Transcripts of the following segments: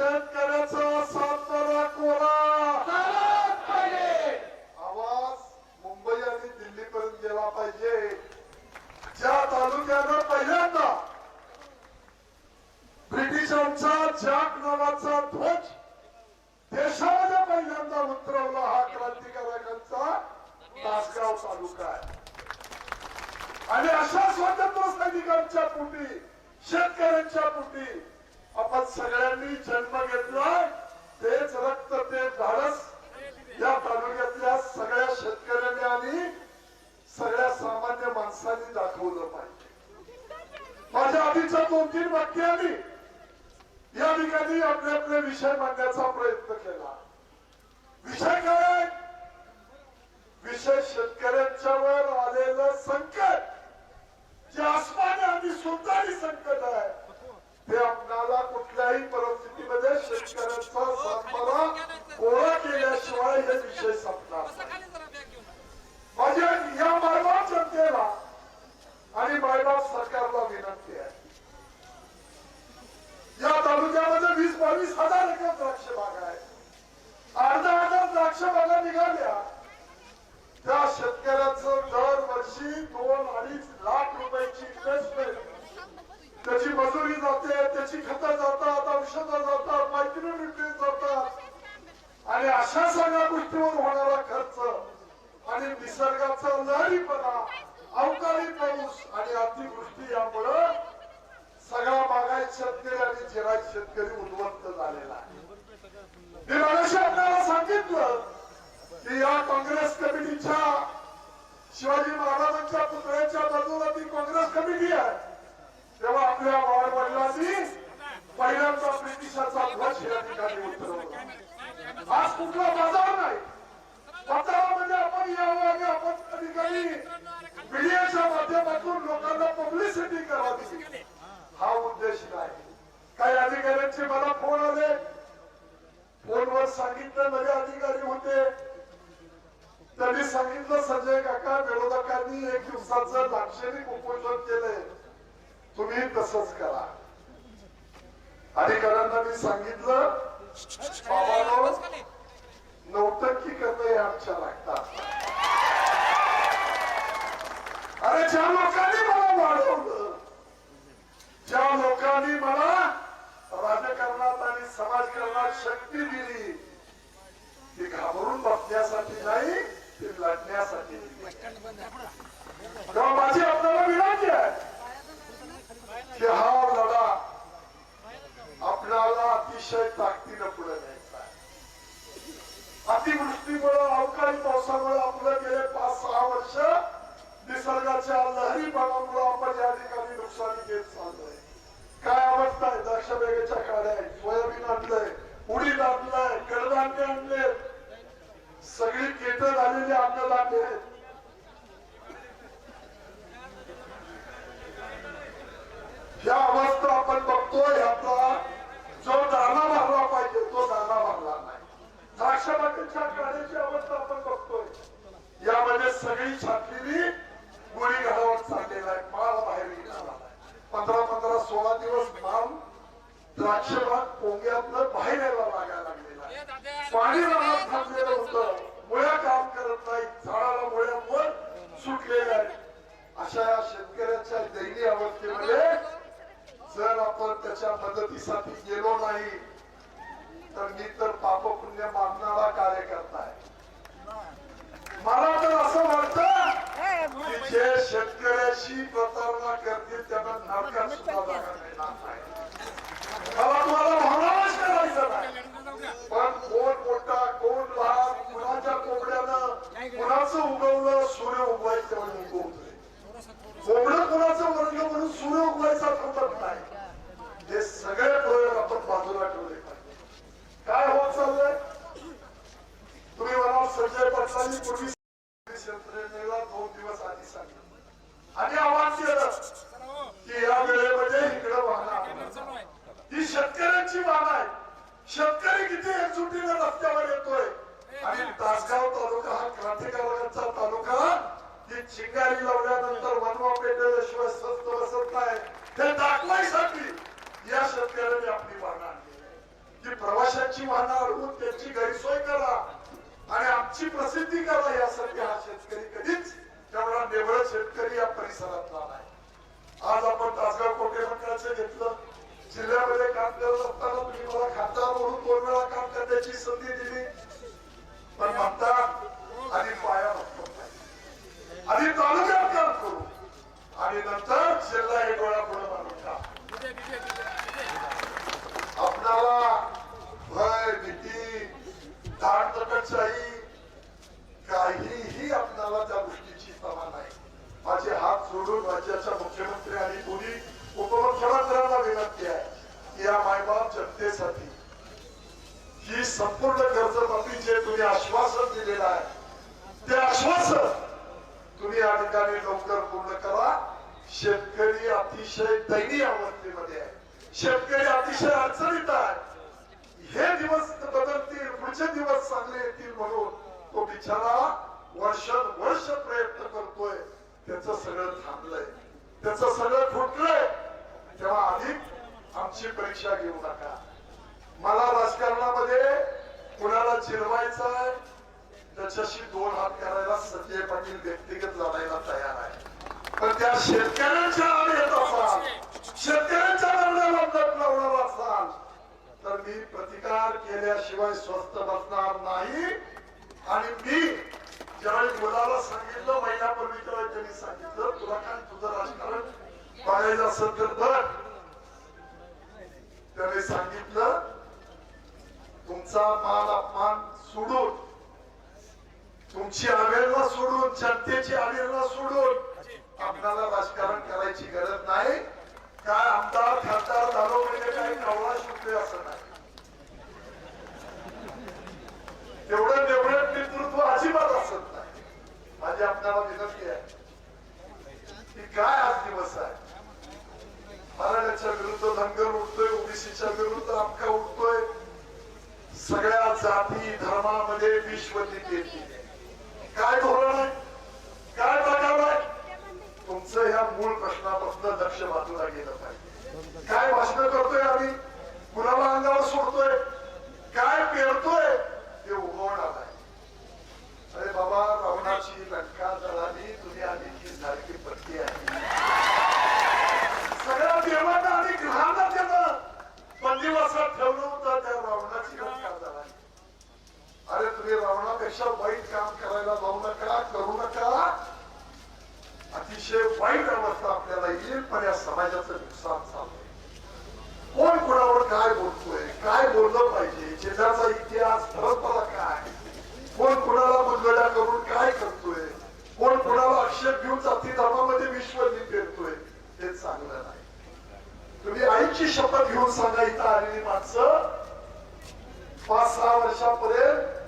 शेतकऱ्याचा सातबारा कोरा झालाच पाहिजे आवाज मुंबई आणि दिल्लीपर्यंत गेला पाहिजे. ज्या तालुक्यानं पहिल्यांदा ब्रिटिशांचा जॅक नावाचा ध्वज देशामध्ये पहिल्यांदा उतरवला हा क्रांतिकारकांचा तासगाव तालुका आहे. आणि अशा स्वातंत्र्य सैनिकांच्या पोटी शेतकऱ्यांच्या पोटी आपण सगळ्यांनी जन्म घेतला तेच रक्त ते धाडस. या तालुक्यातल्या सगळ्या शेतकऱ्यांनी आणि सगळ्या सामान्य माणसांनी दाखवलं पाहिजे. माझ्या आधीच्या दोन तीन वाक्यांनी या ठिकाणी आपले आपले विषय मांडण्याचा प्रयत्न केला. विषय काय? विषय शेतकऱ्यांच्या आलेलं संकट जे आसमानी आणि सुंदरी संकट आहे ते आपणाला कुठल्याही परिस्थितीमध्ये शेतकऱ्यांचा सातबारा गोळा केल्याशिवाय हे विषय संपणार नाही. माझ्या या मायबाप जनतेला आणि मायबाप सरकारला विनंती आहे या तालुक्यामध्ये वीस बावीस हजार एकर द्राक्ष बाग आहे अर्धा हजार द्राक्ष बागा निघाल्या. त्या शेतकऱ्याचं दरवर्षी दोन अडीच लाख रुपयाची इन्व्हेस्टमेंट त्याची मजुरी जाते त्याची खतं जातात औषधं जातात मायक्रोन्युट्रिय जातात. आणि अशा सगळ्या गोष्टीवर होणारा खर्च आणि निसर्गाचा लहरीपणा अवकाळी पाऊस आणि अतिवृष्टी यामुळं सगळा बागायत शेतकरी आणि जिरायत शेतकरी उद्ध्वस्त झालेला आहे मी मगाशी आपल्याला सांगितलं की या काँग्रेस कमिटीच्या शिवाजी महाराजांच्या पुतळ्याच्या बाजूला ती काँग्रेस कमिटी आहे. तेव्हा आपल्या वाड वडिलांनी पहिल्यांदा ब्रिटिशाचा ध्वज या ठिकाणी उतरवला. आज कुठला बाजार नाही. बाजारामध्ये आपण यावं आणि आपण त्या ठिकाणी मीडियाच्या माध्यमातून लोकांना पब्लिसिटी करावी. हा उद्देश नाही. काही अधिकाऱ्यांचे मला फोन आले. फोनवर सांगितलं नवे अधिकारी होते. त्यांनी सांगितलं संजय काका विरोधकांनी एक दिवसाचं लाक्षणिक उपोषण केलंय. तुम्ही तसंच करा. अधिकाऱ्यांना मी सांगितलं बाबानो नौटंकी करणं हे आमच्या लागतात. अरे ज्या लोकांनी मला वाढवलं ज्या लोकांनी मला राजकारणात आणि समाजकारणात शक्ती दिली ती घाबरून बसण्यासाठी नाही लढण्यासाठी तेव्हा माझी आपल्याला विनंती आहे की हा लढा आपल्याला अतिशय ताकदीनं पुढे न्यायचा आहे. अतिवृष्टीमुळं अवकाळी पावसामुळे आपलं गेले पाच सहा वर्ष निसर्गाच्या लहरी भागामुळे आपण या ठिकाणी नुकसानी घेत चाललोय. काय अवस्था आहे? द्राक्ष बेगेच्या काड्या आहेत सोयाबीन आणलंय उडीद आणलंय कडधान्य आणले सगळे केट झालेली अन्नधान्य आहेत. ह्या अवस्था आपण बघतोय ह्याचा जो दाना भरला पाहिजे तो दाना भरला नाही. द्राक्षबागेच्या बागेच्या अवस्था आपण बघतोय. यामध्ये सगळी छाटलेली गोळी घरावर चाललेला आहे माल बाहेर निघाला पंधरा पंधरा सोळा दिवस माल द्राक्षबाग पोंग्यातलं बाहेर यायला लागायला लागलेला आहे. पाणी राहत थांबलेलं होतं. मुळ्या काम करत नाही झाडाला मुळ्या मुळ्यावर सुटलेल्या आहेत. अशा या शेतकऱ्याच्या दैनी अवस्थेमध्ये जर आपण त्याच्या मदतीसाठी गेलो नाही तर मी तर पाप पुण्य मागणारा कार्यकर्ता आहे. मला तर असं वाटत की जे शेतकऱ्याशी प्रतारणा करतील त्यांना नरकात सुद्धा जागा मिळणार नाही. मला तुम्हाला भावनाच करायचं नाही पण कोण मोठा कोण लहान कुणाच्या कोंबड्यानं कोणाचं उगवलं सूर्य उगवायचं म्हणून उगवतोय कोंबडं कोणाचं वर्ग म्हणून सूर्य उगवायचा थांबत नाही हे सगळे प्रयोग आपण बाजूला ठेवले पाहिजे काय होत चाललंय तुम्ही मला संजय पाटलांनी पूर्वी यंत्रणेला दोन दिवस आधी सांगितलं आणि आवाज केलं की या वेळेमध्ये इकडे वाहणार ही शेतकऱ्यांची वाहन आहे शेतकरी किती एकजुटीने रस्त्यावर येतोय आणि तासगाव तालुका हा क्रांतिकारकांचा तालुका ही लावल्यानंतर वनवा पेटल्याशिवाय स्वस्त बसत नाही. हे दाखवायसाठी या शेतकऱ्याने आपली वाहनं आणली. की प्रवाशांची वाहनं अडवून त्यांची गैरसोय करा आणि आमची प्रसिद्धी करा यासाठी हा शेतकरी कधीच तेवढा निवळ शेतकरी या परिसरातला नाही. आज आपण तासगाव कोटे मंडळाचं घेतलं. जिल्ह्यामध्ये काम करत असताना तुम्ही मला खासदार म्हणून दोन वेळा काम करण्याची संधी दिली. पण म्हणता आधी पाया बसतो आधी तालुक्यात काम करू आणि नंतर जिल्हा हे डोळा पुढे मारून का आपणाला भय भीती धाड दगडशाही काहीही आपणाला त्या गोष्टीची तमा नाही माझे हात जोडून राज्याच्या मुख्यमंत्री आणि दोन्ही उपमुख्यमंत्र्यांना विनंती आहे की या मायबाप जनतेसाठी ही संपूर्ण कर्जमाफी जे तुम्ही आश्वासन दिलेलं आहे ते आश्वासन तुम्ही या ठिकाणी लवकर पूर्ण करा. शेतकरी अतिशय दयनीय अवस्थेमध्ये आहे. शेतकरी अतिशय अडचणीत आहे. हे दिवस बदलतील पुढचे दिवस चांगले येतील म्हणून तो बिचारा वर्ष प्रयत्न करतोय. त्याच सगळं थांबलंय. त्याच सगळं फुटलंय. तेव्हा अधिक आमची परीक्षा घेऊ नका. मला राजकारणामध्ये कुणाला चिरवायचं आहे त्याच्याशी दोन हात करायला संजय पाटील व्यक्तिगत लढायला तयार आहे पण त्या शेतकऱ्यांच्या आड येत असाल शेतकऱ्यांच्या लढण्याला लावणार असाल. तर मी प्रतिकार केल्याशिवाय स्वस्त बसणार नाही. आणि मी ज्यावेळी मुलाला सांगितलं महिन्यापूर्वी जेव्हा त्यांनी सांगितलं तुला काय तुझं राजकारण बघायचं असेल तर बघ. त्याने सांगितलं तुमचा मान अपमान सोडून तुमची अवेळणा सोडून जनतेची अवेळणा सोडून आपल्याला राजकारण करायची गरज नाही. काय आमदार खासदार झालो म्हणजे काही कवळा शुद्ध असं नाही. तेवढं तेवढं नेतृत्व अजिबात असत नाही. माझी आपल्याला विनंती आहे की काय आज दिवस आहे? मराठ्याच्या विरुद्ध धनगर उठतोय ओबीसीच्या विरुद्ध आमका उठतोय सगळ्या जाती धर्मामध्ये विश्वनीती येते काय धोरण आहे? काय प्रकार आहे? तुमचं ह्या मूळ प्रश्नापासून लक्ष बाजूला गेलं पाहिजे. काय भाषण करतोय आम्ही? कुणाला अंगावर सोडतोय? काय पेरतोय ते उगवून आलाय अरे बाबा रावणाची लंका जळाली तुम्ही आली ही सारखी पत्ती आहे सगळ्या देवांना आणि ग्रहांना त्यानं बंदिवासात ठेवलं होतं त्या रावणाची लंका जळाली अरे तुम्ही रावणापेक्षा वाईट काम करायला जाऊ नका करू नका अतिशय वाईट अवस्था आपल्याला येईल पण या समाजाचं नुकसान चाललंय कोण कोणावर काय बोलतोय काय बोललं पाहिजे? शेजारचा इतिहास परंपरा काय? कोण कुणाला मुलगड्या करून काय करतोय? कोण कुणाला आक्षेप घेऊन जाती धर्मामध्ये विश्वनी पेरतोय ते चांगलं नाही. तुम्ही आईची शपथ घेऊन सांगा इथं आलेली माणसं. पाच सहा वर्षापर्यंत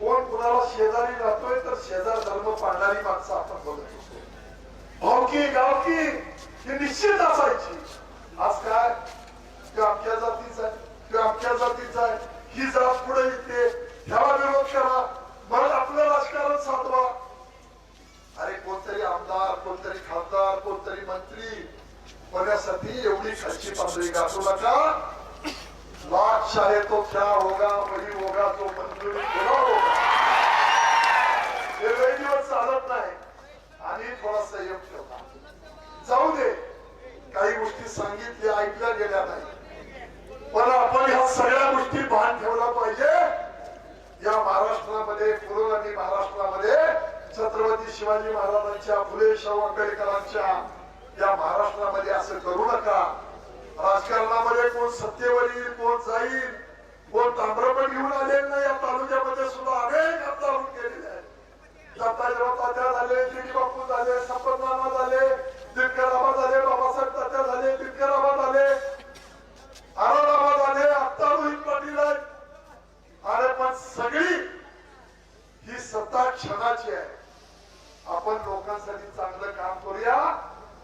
कोण कुणाला शेजारी राहतोय तर शेजार धर्म पाळणारी माणसं आपण बघत होतो. भावकी गावकी ही निश्चित असायची आज काय ते अख्ख्या जातीच आहे ते अख्ख्या जातीच आहे ही जात पुढे येते ह्याला विरोध करा मग आपलं राजकारण साधवा अरे कोणतरी आमदार कोणतरी खासदार कोणतरी मंत्री होण्यासाठी एवढी खालची पातळी गाठू नका लाख चाहे तो क्या होगा वही होगा तो मंजुरी बुरा होगा हे लई दिवस चालत नाही आणि थोडा संयम ठेवला जाऊ दे काही गोष्टी सांगितल्या ऐकल्या गेल्या नाही. पण आपण ह्या सगळ्या गोष्टी भान ठेवला पाहिजे. या महाराष्ट्रामध्ये पुरोगामी महाराष्ट्रामध्ये छत्रपती शिवाजी महाराजांच्या फुले शाहू आंबेडकरांच्या या महाराष्ट्रामध्ये असं करू नका. राजकारणामध्ये कोण सत्तेवर येईल कोण जाईल कोण ताम्रपण घेऊन आलेलं नाही या तालुक्यामध्ये सुद्धा अनेक आमदार होऊन गेलेले आहेत. दत्ताजीराव तात्या झाले दिली झाले संपत झाले दिनकर झाले बाबासाहेब तात्या झाले दिनकर झाले आरोराबा झाले आत्ता रोहित पाटील आहेत. अरे पण सगळी ही सत्ता क्षणाची आहे. आपण लोकांसाठी चांगलं काम करूया.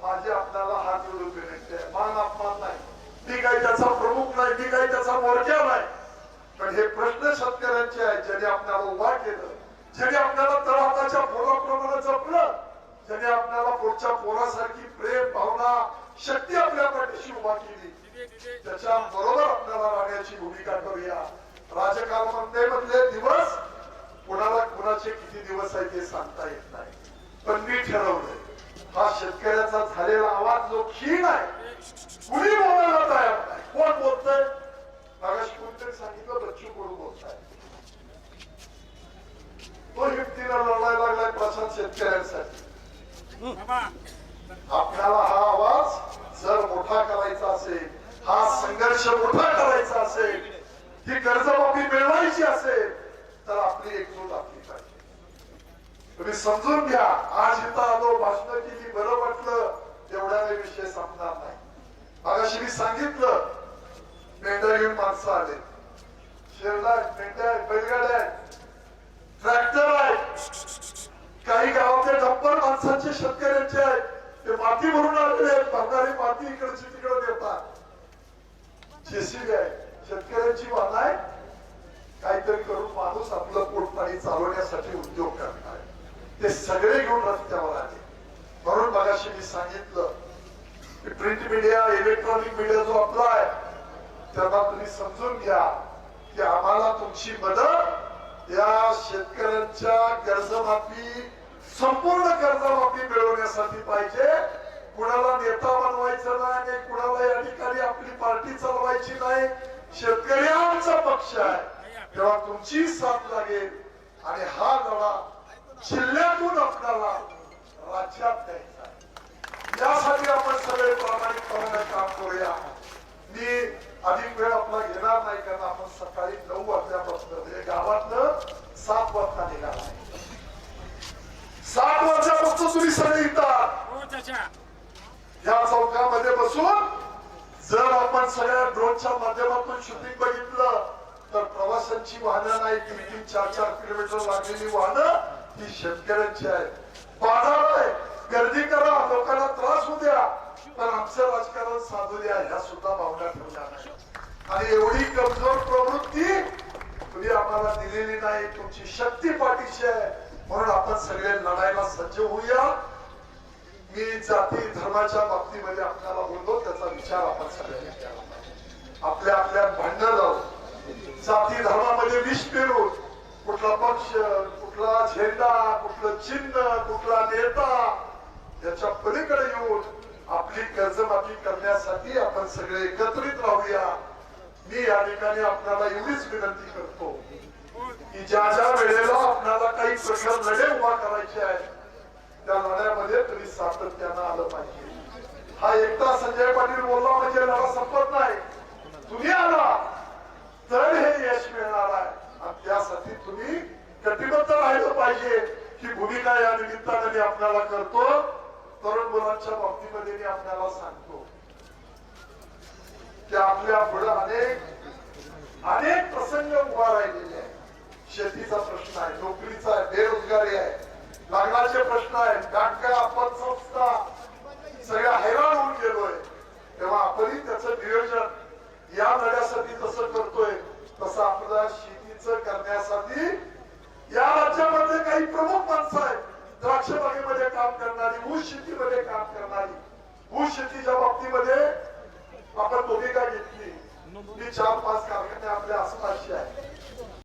माझी आपल्याला हात जोडून विनंती आहे. मान अपमान नाही. मी काही त्याचा प्रमुख नाही मी काही त्याचा मोर्चा नाही. पण हे प्रश्न शेतकऱ्यांचे आहेत ज्याने आपल्याला उभा केलं ज्याने आपल्याला तळहाताच्या पोराप्रमाणे जपलं त्याने आपल्याला पुढच्या पोरासारखी प्रेम भावना शक्ती आपल्या पाठीशी उभा केली. त्याच्या बरोबर आपल्याला राहण्याची भूमिका करूया. राजकारणामध्ये मधले दिवस कुणाला कुणाचे किती दिवस आहे ते सांगता येत नाही. पण मी ठरवलंय हा शेतकऱ्याचा झालेला आवाज जो क्षीण आहे कुणी बोलायला तयार नाही कोण बोलतय मागाशी कोणतरी सांगितलं बच्चू कडू बोलताय तो युक्तीला लढायला लागलाय प्रशांत शेतकऱ्यांसाठी आपल्याला हा आवाज जर मोठा करायचा असेल हा संघर्ष मोठा करायचा असेल ही कर्जमाफी मिळवायची असेल तर आपली एकजूट असली पाहिजे तुम्ही समजून घ्या आज इथं आलो भाषण केली बरं वाटलं तेवढ्याने विषय संपणार नाही मागाशी मी सांगितलं मेंढ्या घेऊन माणसं आले. शेरला मेंढ्या आहेत, बैलगाड्या आहेत ट्रॅक्टर आहेत काही गावातल्या डब्बर माणसांचे शेतकऱ्यांचे आहेत ते माती भरून आलेले आहेत. भरणारी माती इकडची तिकडे देतात. जेसीबी आहे. शेतकऱ्यांची वाहन आहे. काहीतरी करून माणूस आपलं पोटपाणी चालवण्यासाठी उद्योग करणार ते सगळे घेऊन रस्त्यावर आले. म्हणून मगाशी मी सांगितलं प्रिंट मीडिया इलेक्ट्रॉनिक मीडिया जो आपला आहे त्यांना तुम्ही समजून घ्या की आम्हाला तुमची मदत या शेतकऱ्यांच्या कर्जमाफी संपूर्ण कर्जमाफी मिळवण्यासाठी पाहिजे. कुणाला नेता बनवायचं नाही आणि कुणाला या ठिकाणी आपली पार्टी चालवायची नाही. शेतकरी आमचा पक्ष आहे. तेव्हा तुमची साथ लागेल आणि हा लढा जिल्ह्यातून आपल्याला राज्यात द्यायचा. आहे यासाठी आपण सगळे प्रामाणिकपणे काम करूया मी अधिक वेळ आपला घेणार नाही कारण आपण सकाळी नऊ वाजल्यापासून म्हणजे गावातलं सात वाजता निघाला सात वाजल्यापासून तुम्ही सगळे येतात. या चौकामध्ये बसून जर आपण सगळ्या ड्रोनच्या माध्यमातून शूटिंग बघितलं तर प्रवाशांची वाहनं नाही तीन तीन चार चार किलोमीटर लागलेली वाहनं ही शेतकऱ्यांची आहेत. बाजार आहे गर्दी करा लोकांना त्रास होऊ द्या पण आमचं राजकारण साधू द्या ह्या सुद्धा भावना ठेवल्या नाही. आणि एवढी कमजोर प्रवृत्ती तुम्ही आम्हाला दिलेली नाही तुमची शक्ती पाठीशी आहे. म्हणून आपण सगळे लढायला सज्ज होऊया. मी जाती धर्माच्या बाबतीमध्ये आपल्याला बोललो त्याचा विचार आपण सगळ्यांनी केला आपल्या आपल्या भांडण लावून जाती धर्मामध्ये विष पेरून कुठला पक्ष कुठला झेंडा कुठलं चिन्ह कुठला नेता याच्या पलीकडे येऊन आपली कर्जमाफी करण्यासाठी आपण सगळे एकत्रित राहूया. मी या ठिकाणी आपल्याला एवढीच विनंती करतो की ज्या ज्या वेळेला आपल्याला काही प्रखर लढे उभा करायचे आहेत त्या लढ्यामध्ये तरी सातत्यानं आलं पाहिजे. हा एकटा संजय पाटील बोलला म्हणजे लढा संपत नाही. तुम्ही आला तर हे यश मिळणार आहे आणि त्यासाठी तुम्ही कटिबद्ध राहिलं पाहिजे ही भूमिका या निमित्ताने मी आपल्याला करतो. तरुण मुलांच्या बाबतीमध्ये मी आपल्याला सांगतो की आपल्या पुढे अनेक अनेक प्रसंग उभा राहिलेले आहेत. शेतीचा प्रश्न आहे नोकरीचा आहे बेरोजगारी आहे.